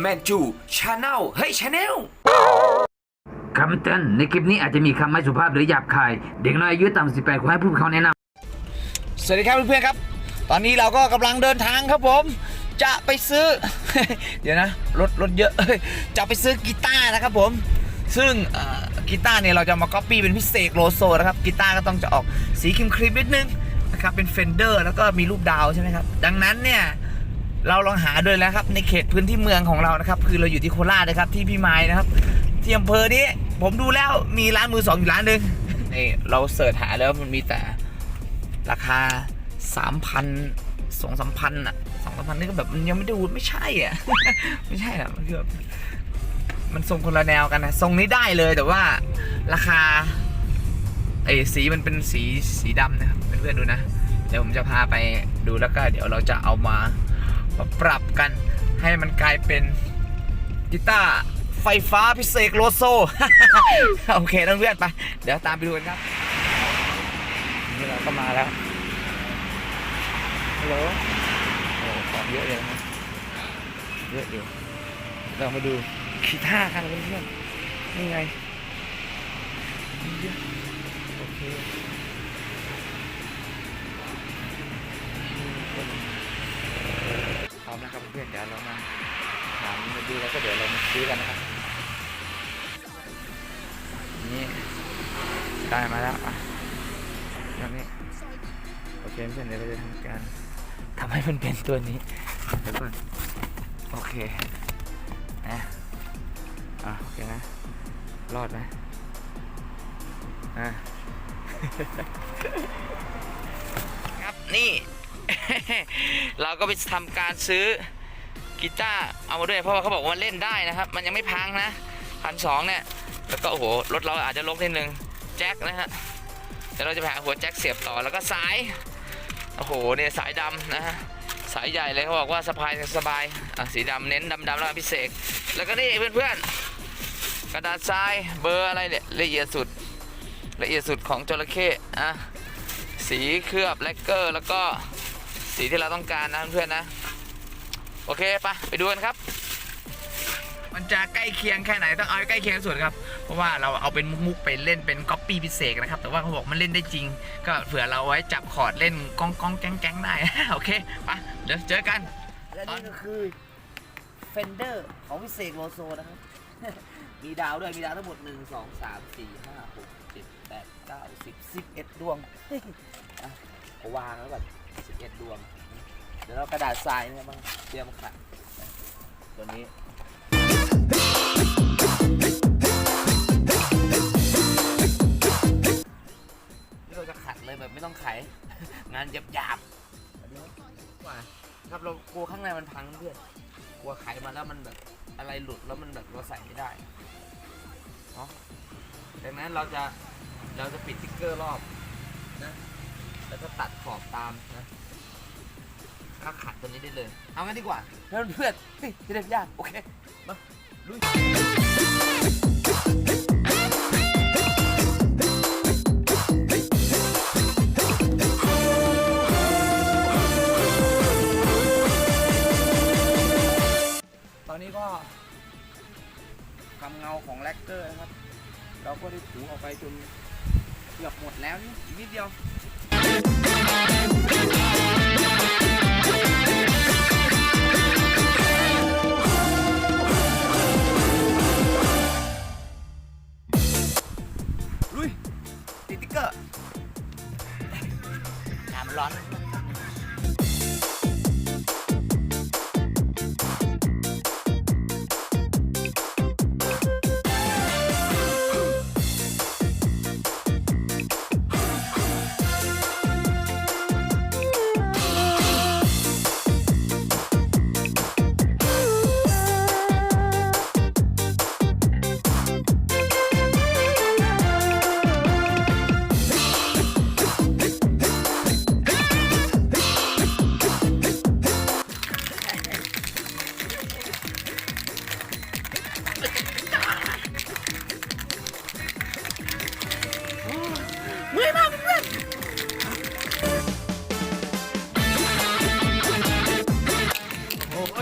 แมนจูชาแนลเฮ้ยชาแนลคำเตือนในคลิปนี้อาจจะมีคำไม่สุภาพหรือหยาบคาย เด็กน้อยอายุต่ำกว่า18ขอให้ผู้ปกครองแนะนำสวัสดีครับเพื่อนๆครับ ตอนนี้เราก็กำลังเดินทางครับผม จะไปซื้อ เดี๋ยวนะรถรถเยอะ จะไปซื้อกีตาร์นะครับผม ซึ่งเอ่อกีตาร์เนี่ยเราจะมาก๊อปปี้เป็นพิเศษโลโซนะครับกีตาร์ก็ต้องจะออกสีครีมครีมๆนิดนึงนะครับเป็นเฟนเดอร์แล้วก็มีรูปดาวใช่ไหมครับ ดังนั้นเนี่ย เราลองหาด้วยแล้วครับในเขตพื้นที่เมืองของเรานะครับ คือเราอยู่ที่โคราชนะครับ ที่พี่ไม้นะครับที่อำเภอนี้ผมดูแล้วมีร้านมือสองอยู่ร้านหนึ่งนี่เราเสิร์ชหาแล้วมันมีแต่ราคาสามพันสองสามพันอะสองสามพันนี่ก็แบบมันยังไม่ดูไม่ใช่อะ ไม่ใช่อะมันคือแบบมันทรงคนละแนวกันนะทรงนี้ได้เลยแต่ว่าราคาไอ้สีมันเป็นสีสีดำนะครับเพื่อนๆดูนะ เดี๋ยวผมจะพาไปดูแล้วก็เดี๋ยวเราจะเอามา ปรับกันให้มันกลายเป็นกีตาร์ไฟฟ้าพิเศษโลโซ โอเคนะเพื่อนไป เดี๋ยวตามไปดูกันครับ นี่เราก็มาแล้ว ฮัลโหลโอ้ของเยอะเลยนะเยอะอยู่เรามาดูกีตาร์กันเพื่อนๆนี่ไงเยอะโอเค ยวเรามาถามมาดูแล้วก็เดี๋ยวเรามาซื้อกันนะครับ นี่ได้มาแล้วอะตรงนี้โอเคเพื่อนเดี๋ยวเราจะทำการทำให้มันเป็นตัวนี้เดี๋ยวก่อนโอเคนะอะโอเคนะรอดไหมอะครับนี่ เราก็ไปทำการซื้อ กีตาร์เอามาด้วยเพราะว่าเขาบอกว่าเล่นได้นะครับ มันยังไม่พังนะพันสองเนี่ยแล้วก็โอ้โหรถเราอาจจะลกนิดนึงแจ็คนะฮะเดี๋ยวเราจะไปหาหัวแจ็คเสียบต่อแล้วก็สายโอ้โหเนี่ยสายดำนะฮะสายใหญ่เลยเขาบอกว่าสะพายสบายอะสีดำเน้นดำๆแล้วพิเศษ แล้วก็นี่เพื่อนๆกระดาษทรายเบอร์อะไรเนี่ยละเอียดสุดละเอียดสุดของจระเข้อะสีเคลือบแลกเกอร์ แล้วก็สีที่เราต้องการนะเพื่อนๆนะ โอเคปะไปดูกันครับ มันจะใกล้เคียงแค่ไหนต้องเอาให้ใกล้เคียงที่สุดครับ เพราะว่าเราเอาเป็นมุกๆไปเล่นเป็นก๊อปปี้พิเศษนะครับ แต่ว่าเขาบอกมันเล่นได้จริง ก็เผื่อเราไว้จับคอร์ดเล่นก้องก้องๆแก๊งแก๊งๆได้ โอเคไปะเดี๋ยวเจอกัน และนี่ก็คือ Fender ของพิเศษโลโซนะครับ มีดาวด้วย มีดาวทั้งหมด 1 2 3 4 5 6 7 8 9 10 11 ดวง อะเอาวางแล้วแบบ11 ดวง เดี๋ยวเรากระดาษทรายนะครับมาเตรียมขัดตัวนี้นี่เราจะขัดเลยแบบไม่ต้องไข งานหยาบๆแบบกว่าครับเรากลัวข้างในมันพังเพื่อนกลัวไขมาแล้วมันแบบอะไรหลุดแล้วมันแบบเราใส่ไม่ได้เนาะดังนั้นเราจะเราจะปิดติ๊กเกอร์รอบนะแล้วก็ตัดขอบตามนะ ก็ขัดตัวนี้ได้เลย เอางั้นดีกว่าเพื่อนเพื่อนๆเฮ้ยจะได้ไม่ยาก โอเค มาลุยตอนนี้ก็ทำเงาของแลกเกอร์นะครับ เราก็ได้ถูออกไปจนเกือบหมดแล้วนี่อีกนิดเดียว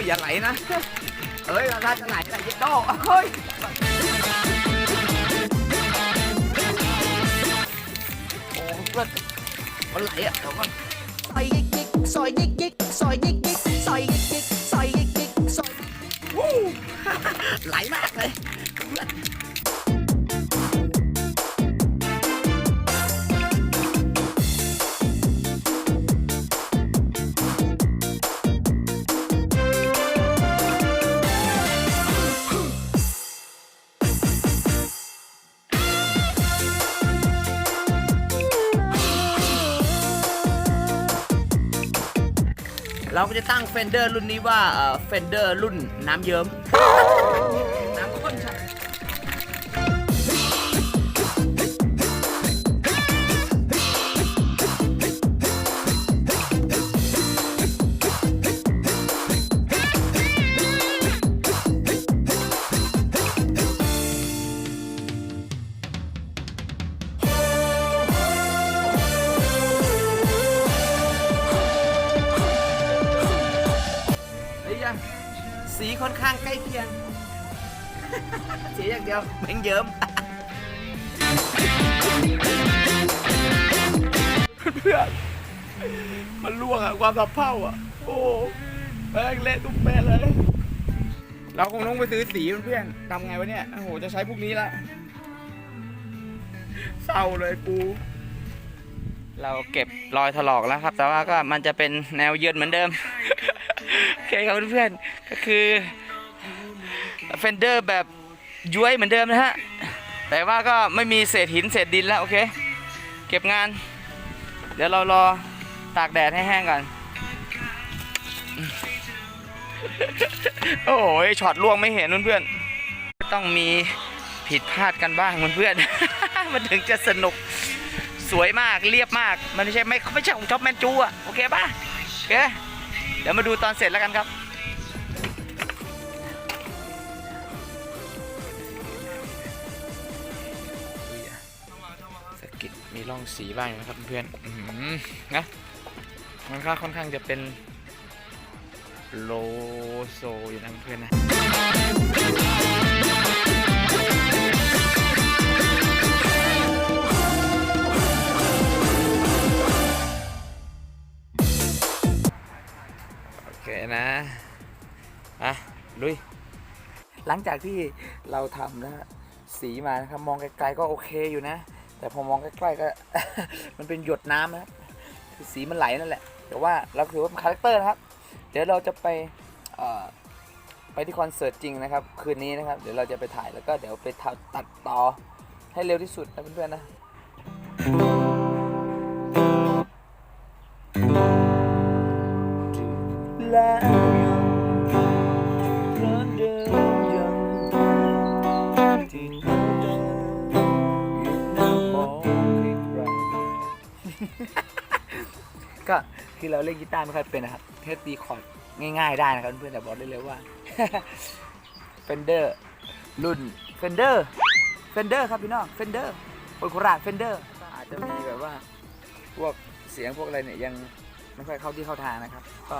โอ้ยอย่าไหลนะไปเอ้ยราชไหนไหนยิดโต้เฮ้ยโอ้เเราก็จะตั้งเฟนเดอร์รุ่นนี้ว่าเฟนเดอร์รุ่นน้ำเยิ้ม สีอย่างเดียวแม่งเยิ้มมันล่วงอะความสับเพ่าอะโอ้แม่งเละตุ้มเป๊ะเลย เราคงต้องไปซื้อสีเพื่อนๆทำไงวะเนี่ยโอ้โหจะใช้พวกนี้ละเศร้าเลยกูเราเก็บรอยถลอกแล้วครับ แต่ว่าก็มันจะเป็นแนวเยือนเหมือนเดิม โอเคครับเพื่อนๆก็คือเฟนเดอร์แบบ ย้วยเหมือนเดิมนะฮะ แต่ว่าก็ไม่มีเศษหินเศษดินแล้วโอเค เก็บงาน เดี๋ยวเรารอตากแดดให้แห้งก่อน โอ้ยช็อตล่วงไม่เห็นเพื่อนๆต้องมีผิดพลาดกันบ้างเพื่อนๆมันถึงจะสนุกสวยมากเรียบมาก มันไม่ใช่ไม่ไม่ใช่ของช็อปแมนจูอะโอเคป่ะโอเคเดี๋ยวมาดูตอนเสร็จแล้วกันครับ มีร่องสีบ้างนะครับเพื่อนๆนะมันก็ค่อนข้างจะเป็นโลโซอยู่นะเพื่อนนะโอเคนะอะลุย หลังจากที่เราทำนะฮะสีมานะครับ มองไกลๆก็โอเคอยู่นะ แต่พอมองใกล้ๆก็ มันเป็นหยดน้ำนะครับคือสีมันไหลนั่นแหละแต่ว่าเราถือว่าเป็นคาแรคเตอร์นะครับ เดี๋ยวเราจะไปไปที่คอนเสิร์ตจริงนะครับ คืนนี้นะครับ เดี๋ยวเราจะไปถ่ายแล้วก็เดี๋ยวไปตัดต่อให้เร็วที่สุดนะเพื่อนๆนะแล้ว คือเราเล่นกีตาร์ไม่ค่อยเป็นนะครับแค่ตีคอร์ดง่ายๆได้นะครับเพื่อนแต่บอกได้เลยว่า Fender รุ่น Fender Fender ครับพี่น้อง Fender คนโคราช Fender อาจจะมีแบบว่าพวกเสียงพวกอะไรเนี่ยยังไม่ค่อยเข้าที่เข้าทางนะครับ ก็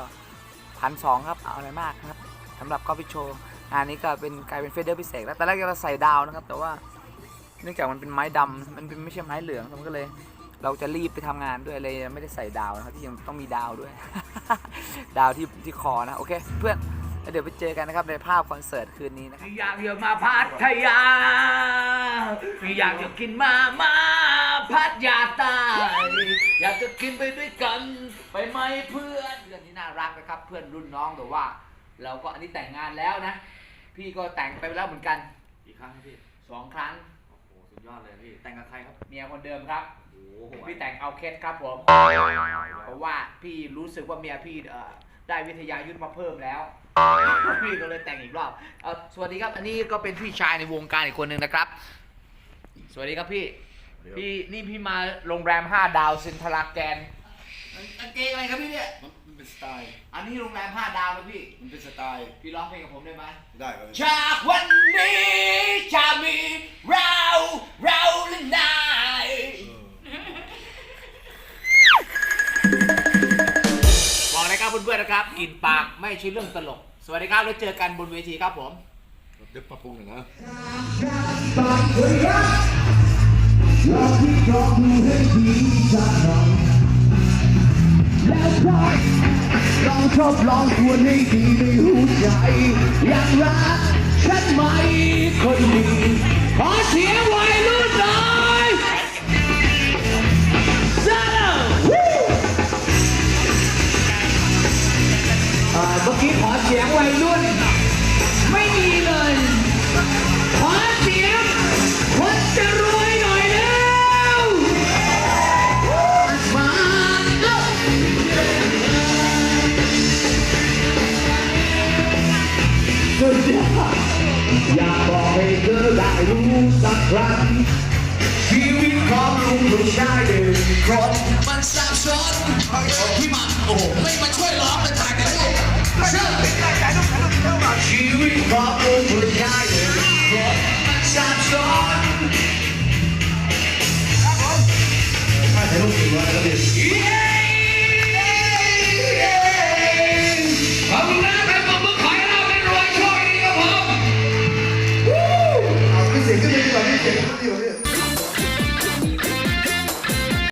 พันสองครับเอาอะไรมากครับสำหรับก็พิโชว์งานนี้ก็เป็นกลายเป็นเฟเดอร์พิเศษแล้วแต่แรกเราใส่ดาวนะครับ แต่ว่าเนื่องจากมันเป็นไม้ดำมันเป็นไม่ใช่ไม้เหลืองมันก็เลย เราจะรีบไปทำงานด้วยเลยไม่ได้ใส่ดาวนะครับที่ยังต้องมีดาวด้วย ดาวที่ที่คอนะโอเค เพื่อนแล้วเดี๋ยวไปเจอกันนะครับในภาพคอนเสิร์ตคืนนี้นะครับอยากเยอะมาพัทยา อยากจะกินมามาพัทยาใต้อยากจะกินไปด้วยกันไปไหมเพื่อนเพื่อนที่น่ารักนะครับ เพื่อนรุ่นน้องแต่ว่า เราก็อันนี้แต่งงานแล้วนะ พี่ก็แต่งไปแล้วเหมือนกันอีกครั้งพี่สองครั้งโอ้โหสุด ยอดเลยพี่แต่งกับใครครับเมียคนเดิมครับ โอ้โหพี่แต่งเอาเคสครับผม เพราะว่าพี่รู้สึกว่าเมียพี่เอ่อได้วิทยายุทธมาเพิ่มแล้ว พี่ก็เลยแต่งอีกรอบเอ่อสวัสดีครับ อันนี้ก็เป็นพี่ชายในวงการอีกคนหนึ่งนะครับ สวัสดีครับพี่ พี่นี่พี่มาโรงแรม5ดาวซินทราแกน กางเกงอะไรครับพี่เนี่ยมัน เป็นสไตล์ อันนี้โรงแรม5ดาวนะพี่ มันเป็นสไตล์ พี่ร้องเพลงกับผมได้ไหมได้ครับจากวันนี้จะมีเราเราและนายบอกนะครับเพื่อนๆนะครับกลินปากไม่ใช่เรื่องตลก สวัสดีครับแล้วเจอกันบนเวทีครับผม เดี๋ยวปรับปรุงหน่อยนะ ลองชอบลองควรให้ดีในหัวใจ อยางรักฉันไหมคนดี สักครั้งชีวิตของลุงผู้ชายเดินครบมันสับสนพี่มันโอ้โหไม่มาช่วยร้องเลยถ่ายกันด้วยเชื่อชีวิตของลุง